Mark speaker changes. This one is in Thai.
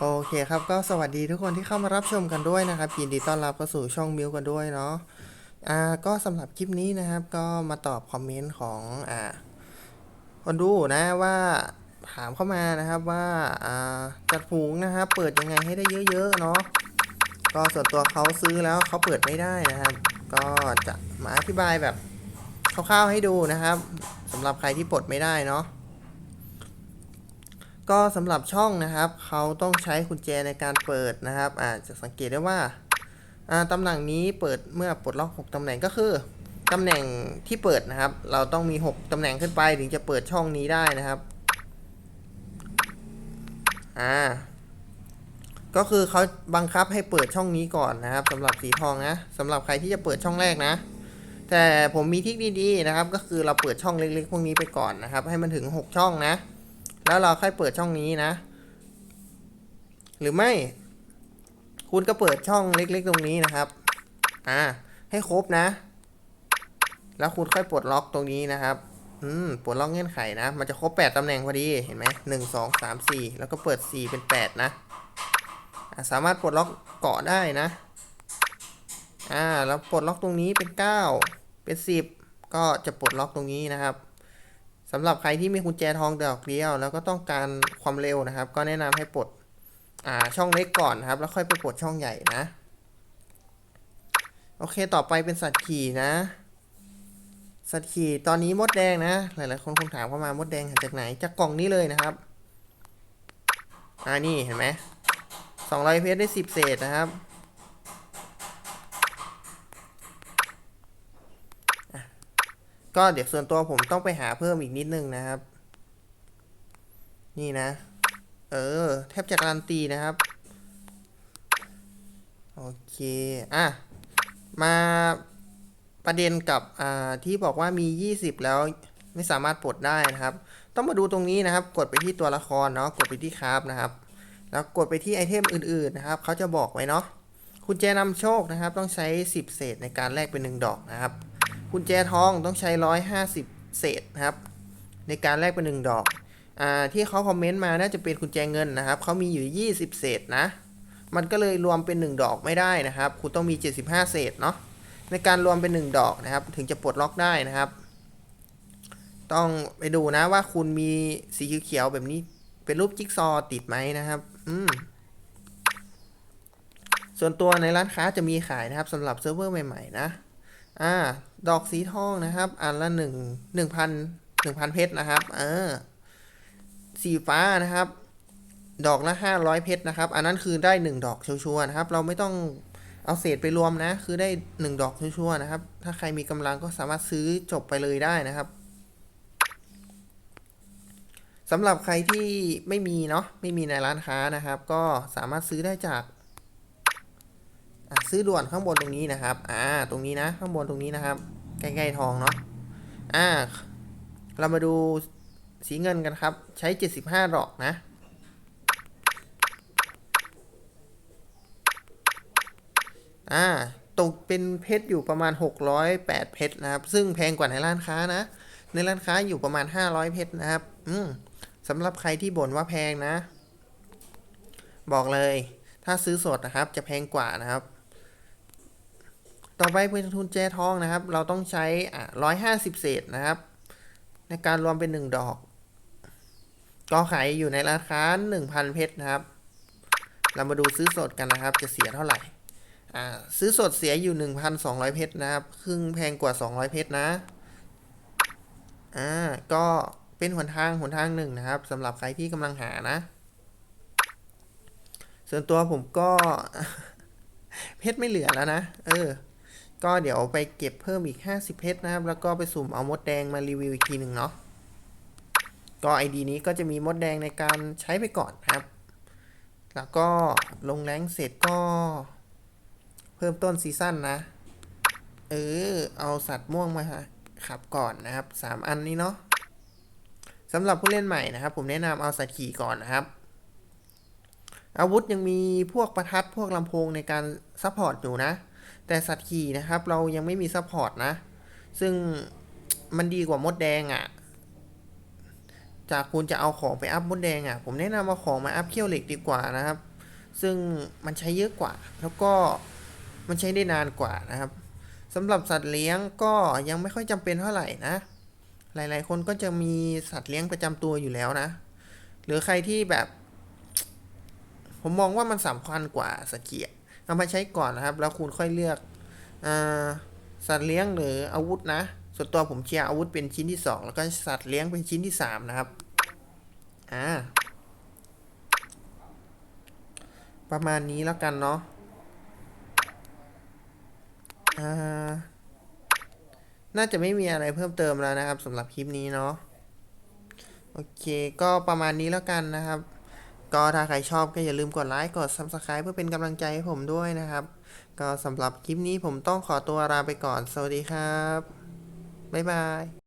Speaker 1: โอเคครับก็สวัสดีทุกคนที่เข้ามารับชมกันด้วยนะครับยินดีต้อนรับเข้าสู่ช่องมิวกันด้วยเนาะอ่าก็สำหรับคลิปนี้นะครับ ก็มาตอบคอมเมนต์ของอ่าคนดูนะว่าถามเข้ามานะครับว่าอ่าจัดฝูงนะครับเปิดยังไงให้ได้เยอะๆเนาะก็ส่วนตัวเขาซื้อแล้วเขาเปิดไม่ได้นะครับ ก็จะมาอธิบายแบบคร่าวๆให้ดูนะครับสำหรับใครที่ปลดไม่ได้เนาะ ก็สำหรับช่องนะครับ เขาต้องใช้กุญแจในการเปิดนะครับอาจจะสังเกตได้ว่าตำแหน่งนี้เปิดเมื่อปลดล็อก 6ตำแหน่งก็คือตำแหน่งที่เปิดนะครับ เราต้องมี 6ตำแหน่งขึ้นไปถึงจะเปิดช่องนี้ได้นะครับอ่าก็คือเขาบังคับให้เปิดช่องนี้ก่อนนะครับสำหรับสีทองนะสำหรับใครที่จะเปิดช่องแรกนะ แต่ผมมีทิคดีๆนะครับ ก็คือเราเปิดช่องเล็กๆพวกนี้ไปก่อนนะครับ ให้มันถึง 6 ช่องนะ แล้วเราค่อยเปิดช่องนี้นะ หรือไม่ คุณก็เปิดช่องเล็กๆตรงนี้นะครับ อ่า ให้ครบนะ แล้วคุณค่อยปลดล็อกตรงนี้นะครับอืมปลดล็อกเงื่อนไขนะ มันจะครบแปดตำแหน่งพอดี เห็นไหมหนึ่งสองสามสี่แล้วก็เปิดสี่เป็นแปดนะ สามารถปลดล็อกเกาะได้นะ อ่า แล้วปลดล็อกตรงนี้เป็นเก้าเป็นสิบก็จะปลดล็อกตรงนี้นะครับ สำหรับใครที่มีกุญแจทองดอกเดียว แล้วก็ต้องการความเร็วนะครับ ก็แนะนำให้ปลดช่องเล็กก่อนนะครับ แล้วค่อยไปปลดช่องใหญ่นะ โอเคต่อไปเป็นสัตว์ขี่นะ สัตว์ขี่ตอนนี้มดแดงนะ หลายๆคนคงถามเข้ามามดแดงหาจากไหนจากกล่องนี้เลยนะครับอ่านี่เห็นไหมสองร้อยเพชรได้สิบเศษนะครับ ก็เดี๋ยวส่วนตัวผมต้องไปหาเพิ่มอีกนิดนึงนะครับ นี่นะ เออ แทบจะการันตีนะครับ โอเค อะ มาประเด็นกับอ่าที่บอกว่ามี 20 แล้วไม่สามารถปลดได้นะครับ ต้องมาดูตรงนี้นะครับ กดไปที่ตัวละครเนาะกดไปที่คราฟนะครับ แล้วกดไปที่ไอเทมอื่นๆนะครับเขาจะบอกไว้เนาะคุณแจนำโชคนะครับ ต้องใช้ 10 เศษในการแลกเป็น 1 ดอกนะครับ กุญแจทองต้องใช้ 150 เศษครับ ในการแลกเป็น1ดอกอ่าที่เขาคอมเมนต์มาน่าจะเป็นกุญแจเงินนะครับเขามีอยู่ 20 เศษนะ มันก็เลยรวมเป็น 1 ดอกไม่ได้นะครับ คุณต้องมี 75 เศษเนาะในการรวมเป็น 1 ดอกนะครับ ถึงจะปลดล็อกได้นะครับ ต้องไปดูนะว่าคุณมีสีเขียวแบบนี้เป็นรูปจิ๊กซอติดไหมนะครับ อืมส่วนตัวในร้านค้าจะมีขายนะครับสำหรับเซิร์ฟเวอร์ใหม่ ๆ นะ อ่า ดอกสีทองนะครับ อันละหนึ่งหนึ่งพันหนึ่งพันเพชรนะครับ เออ สีฟ้านะครับ ดอกละห้าร้อยเพชรนะครับ อันนั้นคือได้หนึ่งดอกชัวร์นะครับ เราไม่ต้องเอาเศษไปรวมนะ คือได้หนึ่งดอกชัวร์นะครับ ถ้าใครมีกำลังก็สามารถซื้อจบไปเลยได้นะครับสำหรับใครที่ไม่มีเนาะไม่มีในร้านค้านะครับ ก็สามารถซื้อได้จาก อะซื้อด่วนข้างบนตรงนี้นะครับ อ่า ตรงนี้นะ ข้างบนตรงนี้นะครับ ใกล้ๆทองเนาะ อ่า เรามาดูสีเงินกันครับ ใช้ 75ดอกนะ อ่า ตกเป็นเพชรอยู่ประมาณ 608 เพชรนะครับ ซึ่งแพงกว่าในร้านค้านะ ในร้านค้าอยู่ประมาณ 500 เพชรนะครับ อืมสำหรับใครที่บ่นว่าแพงนะ บอกเลยถ้าซื้อสดนะครับจะแพงกว่านะครับ ต่อไปเป็นทุนแจทองนะครับ เราต้องใช้อะร้อยห้าสิบเศษนะครับ ในการรวมเป็นหนึ่งดอก ก็ขายอยู่ในราคาหนึ่งพันเพชรนะครับ เรามาดูซื้อสดกันนะครับ จะเสียเท่าไหร่อ่าซื้อสดเสียอยู่หนึ่งพันสองร้อยเพชรนะครับ ครึ่งแพงกว่าสองร้อยเพชรนะ อ่า ก็เป็นหนทางหนทางหนึ่งนะครับสำหรับใครที่กำลังหานะ ส่วนตัวผมก็ เพชรไม่เหลือแล้วนะ เออ ก็เดี๋ยวไปเก็บเพิ่มอีก 50 เพชรนะครับ แล้วก็ไปสุ่มเอามดแดงมารีวิวอีกทีหนึ่งเนาะ ก็ไอดีนี้ก็จะมีมดแดงในการใช้ไปก่อนครับ แล้วก็ลงแรงเสร็จก็ เพิ่มต้นซีซั่นนะ เออ เอาสัตว์ม่วงมาขับก่อนนะครับ 3 อันนี้เนาะสำหรับผู้เล่นใหม่นะครับ ผมแนะนำเอาสัตว์ขี่ก่อนนะครับ อาวุธยังมีพวกประทัดพวกลำโพงในการซัพพอร์ตอยู่นะ แต่สัตว์ขี่นะครับ เรายังไม่มีซัพพอร์ตนะ ซึ่งมันดีกว่ามดแดงอะ่ะ จากคุณจะเอาของไปอัพมดแดงอะ่ะ ผมแนะนำเอาของมาอัพเขี้ยวเหล็กดีกว่านะครับ ซึ่งมันใช้เยอะกว่า แล้วก็มันใช้ได้นานกว่านะครับสำหรับสัตว์เลี้ยงก็ยังไม่ค่อยจำเป็นเท่าไหร่นะ หลาย ๆ คนก็จะมีสัตว์เลี้ยงประจำตัวอยู่แล้วนะ หรือใครที่แบบ ผมมองว่ามันสำคัญกว่าสเกีย เอามาใช้ก่อนนะครับ แล้วคุณค่อยเลือกอสัตว์เลี้ยงหรืออาวุธนะ ส่วนตัวผมเชียร์อาวุธเป็นชิ้นที่สองแล้วก็สัตว์เลี้ยงเป็นชิ้นที่สามนะครับ อ่า ประมาณนี้แล้วกันเนาะอ่าน่าจะไม่มีอะไรเพิ่มเติมแล้วนะครับสำหรับคลิปนี้เนาะโอเค ก็ประมาณนี้แล้วกันนะครับ ก็ถ้าใครชอบก็อย่าลืมกดไลค์กด Subscribe เพื่อเป็นกำลังใจให้ผมด้วยนะครับ ก็สำหรับคลิปนี้ผมต้องขอตัวลาไปก่อน สวัสดีครับ บ๊ายบาย